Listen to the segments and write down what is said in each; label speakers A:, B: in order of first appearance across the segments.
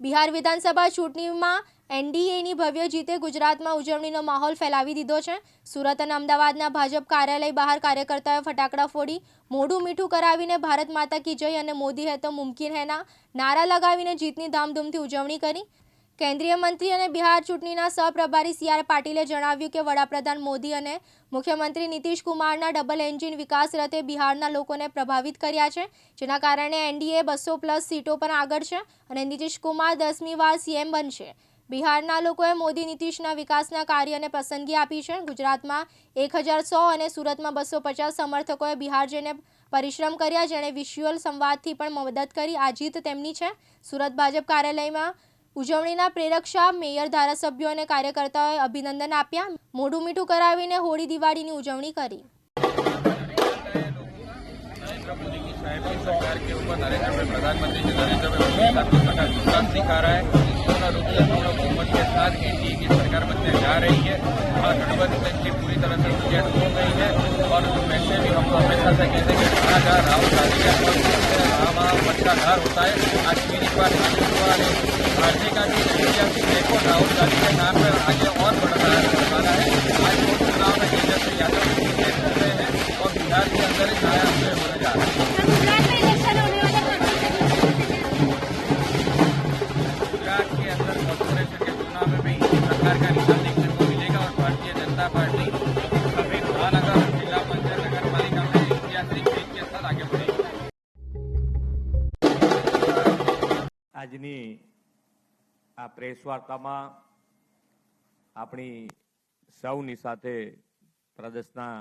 A: બિહાર વિધાનસભા ચૂંટણીમાં એનડીએની ભવ્ય જીતે ગુજરાતમાં ઉજવણીનો માહોલ ફેલાવી દીધો છે. સુરત અને અમદાવાદના ભાજપ કાર્યાલય બહાર કાર્યકર્તાઓએ ફટાકડા ફોડી મોઢું મીઠું કરાવીને ભારત માતા કી જય અને મોદી હે તો મુમકિન હૈના નારા લગાવીને જીતની ધામધૂમથી ઉજવણી કરી. કેન્દ્રીય મંત્રી અને બિહાર ચૂંટણીના સહપ્રભારી સી આર પાટીલે જણાવ્યું કે વડાપ્રધાન મોદી અને મુખ્યમંત્રી નીતિશ કુમારના ડબલ એન્જિન વિકાસ રથે બિહારના લોકોને પ્રભાવિત કર્યા છે, જેના કારણે એનડીએ બસો પ્લસ સીટો પર આગળ છે અને નીતિશ કુમાર દસમી વાર સીએમ બનશે. બિહારના લોકોએ મોદી નીતિશના વિકાસના કાર્યને પસંદગી આપી છે. ગુજરાતમાં એક હજાર સો અને સુરતમાં બસો પચાસ સમર્થકોએ બિહાર જઈને પરિશ્રમ કર્યા, જેણે વિશ્યુઅલ સંવાદથી પણ મદદ કરી. આ જીત તેમની છે. સુરત ભાજપ કાર્યાલયમાં ઉજવણીના પ્રેરક શાહ મેયર ધારાસભ્યો અને કાર્યકર્તાઓએ અભિનંદન આપ્યા મોઢું મીઠું કરાવીને હોળી દિવાળીની ઉજવણી કરી
B: नरेंद्र मोदी की साहेब की सरकार के ऊपर नरेंद्र भाई प्रधानमंत्री जी नरेंद्र भाई मोदी साहब की सरकार विश्वास दिखा रहा है पूर्ण रूप से पूर्ण बहुमत के साथ एनडीए की सरकार बनने जा रही है महागठबंधन की पूरी तरह से रिजल्ट हो गई है और वैसे भी हम हमेशा से कहते हैं कि जहाँ जहाँ राहुल गांधी का वहाँ वहाँ मत का धार होता है आज फिर एक बार वाले देखो राहुल गांधी के नाम पर आगे और बढ़ रहा है वाला है आज वो चुनाव में तेजस्वी यादव की जीत हो रहे हैं और बिहार के अंदर एक नया अध्याय होने जा रहा है
C: गुजरात में इलेक्शन होने वाला
B: गुजरात के अंदर कॉर्पोरेशन के चुनाव में भी इसी प्रकार का निशान देखने को मिलेगा और भारतीय जनता पार्टी सभी महानगर और जिला पंचायत नगर पालिका में ऐतिहासिक जीत के साथ आगे बढ़ेगी
D: આજની આ પ્રેસ વાર્તામાં આપણી સૌની સાથે પ્રદેશના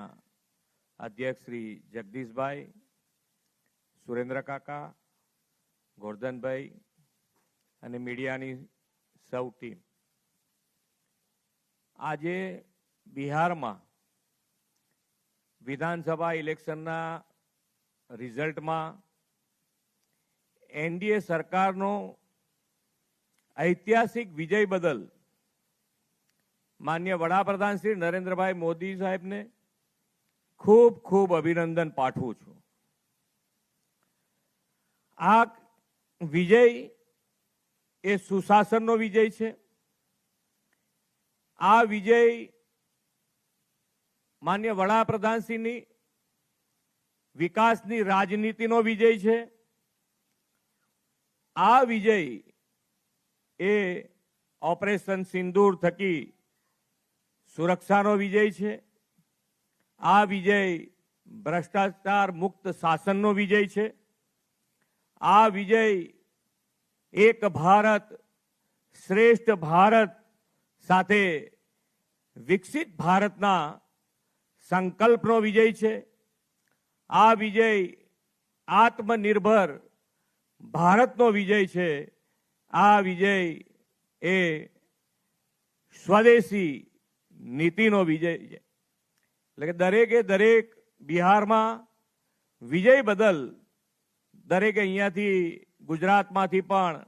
D: અધ્યક્ષ શ્રી જગદીશભાઈ, સુરેન્દ્ર કાકા, ગોરધનભાઈ અને મીડિયાની સૌ ટીમ. આજે બિહારમાં વિધાનસભા ઇલેક્શનના રિઝલ્ટમાં એનડીએ સરકારનો ઐતિહાસિક વિજય બદલ માન્ય વડાપ્રધાન શ્રી નરેન્દ્રભાઈ મોદી સાહેબને ખૂબ ખૂબ અભિનંદન પાઠવું છું. આ વિજય એ સુશાસનનો વિજય છે. આ વિજય માન્ય વડાપ્રધાનશ્રીની વિકાસની રાજનીતિનો વિજય છે. આ વિજય એ ઓપરેશન સિંદૂર થકી સુરક્ષાનો વિજય છે. આ વિજય ભ્રષ્ટાચાર મુક્ત શાસનનો વિજય છે. આ વિજય એક ભારત શ્રેષ્ઠ ભારત સાથે વિકસિત ભારતના સંકલ્પનો વિજય છે. આ વિજય આત્મનિર્ભર ભારતનો વિજય છે. આ વિજય એ સ્વદેશી નીતિનો વિજય છે. એટલે કે દરેકે દરેક બિહારમાં વિજય બદલ દરેકે અહીંયાથી ગુજરાતમાંથી પણ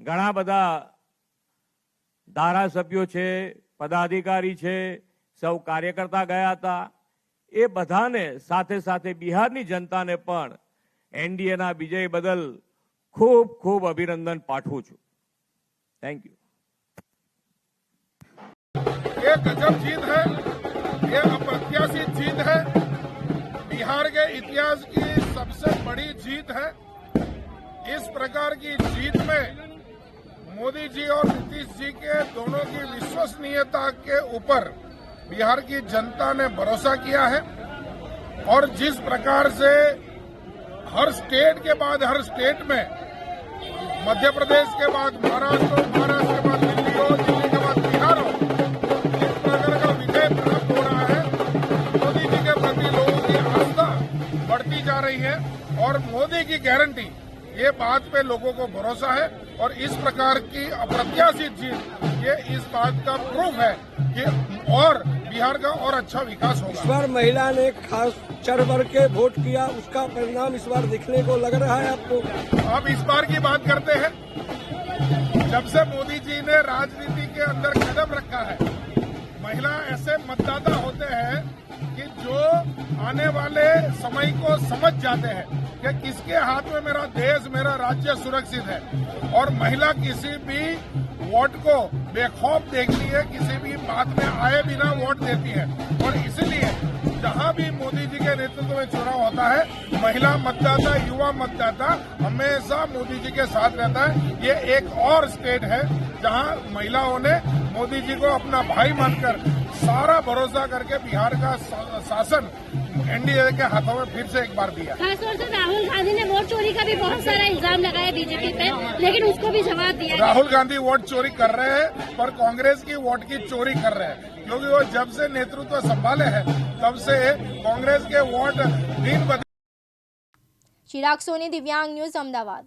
D: ઘણા બધા ધારાસભ્યો છે, પદાધિકારી છે, સૌ કાર્યકર્તા ગયા હતા. એ બધાને સાથે સાથે બિહારની જનતાને પણ એનડીએના વિજય બદલ ખૂબ ખૂબ અભિનંદન પાઠવું છું. થેન્ક યુ
E: ये गजब जीत है, ये अप्रत्याशित जीत है। बिहार के इतिहास की सबसे बड़ी जीत है। इस प्रकार की जीत में मोदी जी और नीतीश जी के दोनों की विश्वसनीयता के ऊपर बिहार की जनता ने भरोसा किया है। और जिस प्रकार से हर स्टेट के बाद, हर स्टेट में मध्य प्रदेश के बाद महाराष्ट्र महाराष्ट्र ये बात पे लोगों को भरोसा है और इस प्रकार की अप्रत्याशित जीत ये इस बात का प्रूफ है कि और बिहार का और अच्छा विकास होगा।
F: इस बार महिला ने खास चढ़ बढ़ के वोट किया उसका परिणाम इस बार दिखने को लग रहा है आपको?
E: अब इस बार की बात करते हैं जब से मोदी जी ने राजनीति के अंदर कदम रखा है महिला ऐसे मतदाता होते हैं कि जो आने वाले समय को समझ जाते हैं। कि किसके हाथ में मेरा देश, मेरा राज्य सुरक्षित है? और महिला किसी भी वोट को बेखौफ देखती है, किसी भी बात में आए बिना वोट देती है। और इसलिए जहाँ भी मोदी जी के नेतृत्व में चुनाव होता है, महिला मतदाता, युवा मतदाता हमेशा मोदी जी के साथ रहता है। ये एक और स्टेट है जहाँ महिलाओं ने मोदी जी को अपना भाई मानकर सारा भरोसा करके बिहार का शासन एनडीए के हाथों में फिर से एक बार दिया।
C: खासतौर से राहुल गांधी ने वोट चोरी का भी बहुत सारा इल्ज़ाम लगाया बीजेपी पे लेकिन उसको भी जवाब दिया
E: राहुल गांधी वोट चोरी कर रहे हैं पर कांग्रेस की वोट की चोरी कर रहे हैं। क्योंकि वो जब से नेतृत्व संभाले है तब से कांग्रेस के वोट दिन
A: चिराग सोनी दिव्यांग न्यूज़ अहमदाबाद।